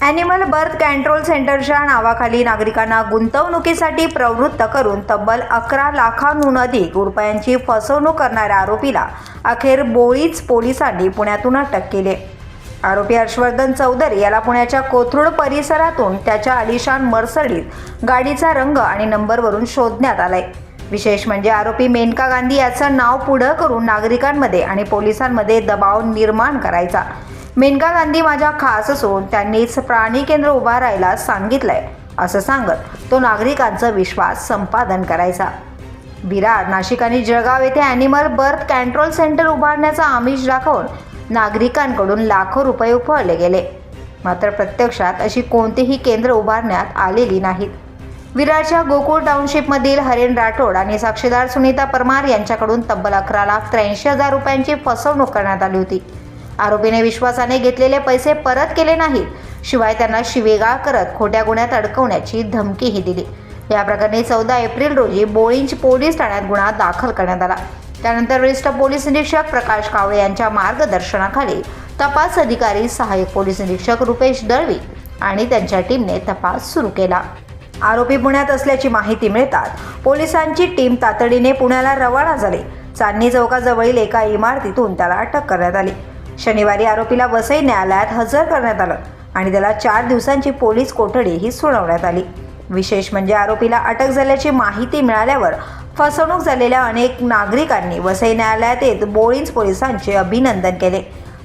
Animal birth control सेंटरच्या नावाखाली नागरिकांना गुंतवणुकीसाठी प्रवृत्त करून तब्बल अकरा लाखांहून अधिक रुपयांची फसवणूक करणाऱ्या आरोपीला अखेर बोळीच पोलिसांनी पुण्यातून अटक केली. आरोपी हर्षवर्धन चौधरी याला पुण्याच्या कोथरूड परिसरातून त्याच्या आलिशान मर्सडीत गाडीचा रंग आणि नंबरवरून शोधण्यात आलाय. विशेष म्हणजे आरोपी मेनका गांधी याचं नाव पुढं करून नागरिकांमध्ये आणि पोलिसांमध्ये दबाव निर्माण करायचा. मेनका गांधी माझ्या खास असून त्यांनीच प्राणी केंद्र उभारायला सांगितलंय असं सांगत तो नागरिकांचा विश्वास संपादन करायचा. विरार नाशिक आणि जळगाव येथे ॲनिमल बर्थ कंट्रोल सेंटर उभारण्याचा आमिष दाखवून नागरिकांकडून लाखो रुपये उफळले गेले. मात्र प्रत्यक्षात अशी कोणतीही केंद्र उभारण्यात आलेली नाहीत. विरारच्या गोकुळ टाउनशिपमधील हरेन राठोड आणि साक्षीदार सुनीता परमार यांच्याकडून तब्बल अकरा लाख त्र्याऐंशी हजार रुपयांची फसवणूक करण्यात आली होती. आरोपीने विश्वासाने घेतलेले पैसे परत केले नाहीत. शिवाय त्यांना शिवेगाळ करत खोट्या गुन्ह्यात अडकवण्याची धमकीही दिली. या प्रकरणी चौदा एप्रिल रोजी बोळींच पोलीस ठाण्यात गुन्हा दाखल करण्यात आला. त्यानंतर वरिष्ठ पोलीस निरीक्षक प्रकाश कावळे यांच्या मार्गदर्शनाखाली तपास अधिकारी सहाय्यक पोलीस निरीक्षक रुपेश दळवी आणि त्यांच्या टीमने तपास सुरू केला. आरोपी पुण्यात असल्याची माहिती मिळतात पोलिसांची टीम तातडीने पुण्याला रवाना झाली. चांदणी चौकाजवळील एका इमारतीतून त्याला अटक करण्यात आली. शनिवारी आरोपीला वसई न्यायालयात हजर करण्यात आलं आणि त्याला चार दिवसांची पोलीस कोठडीही सुनावण्यात आली. विशेष म्हणजे आरोपीला अटक झाल्याची माहिती मिळाल्यावर फसवणूक झालेल्या अनेक नागरिकांनी वसई न्यायालयात येत बोळींज पोलिसांचे अभिनंदन केले.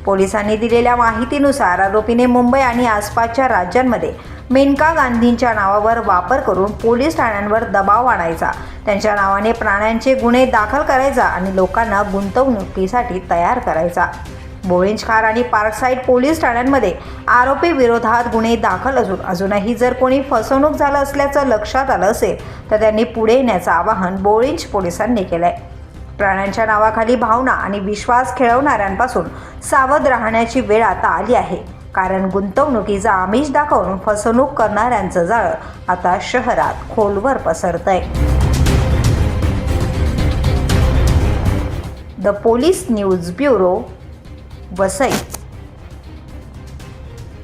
पोलिसांनी दिलेल्या माहितीनुसार आरोपीने मुंबई आणि आसपासच्या राज्यांमध्ये मेनका गांधींच्या नावावर वापर करून पोलीस ठाण्यांवर दबाव आणायचा त्यांच्या नावाने प्राण्यांचे गुन्हे दाखल करायचा आणि लोकांना गुंतवणुकीसाठी तयार करायचा. बोळिंज आणि पार्कसाईड पोलीस ठाण्यांमध्ये आरोपी विरोधात गुन्हे दाखल असून अजूनही जर कोणी फसवणूक झालं असल्याचं लक्षात आलं असेल तर त्यांनी पुढे येण्याचं आवाहन बोळिंज पोलिसांनी केलं आहे प्राण्यांच्या नावाखाली भावना आणि विश्वास खेळवणाऱ्यांपासून सावध राहण्याची वेळ आता आली आहे. कारण गुंतवणुकीचा आमिष दाखवून फसवणूक करणाऱ्यांचं जाळं आता शहरात खोलवर पसरतंय. The police news bureau Vasai.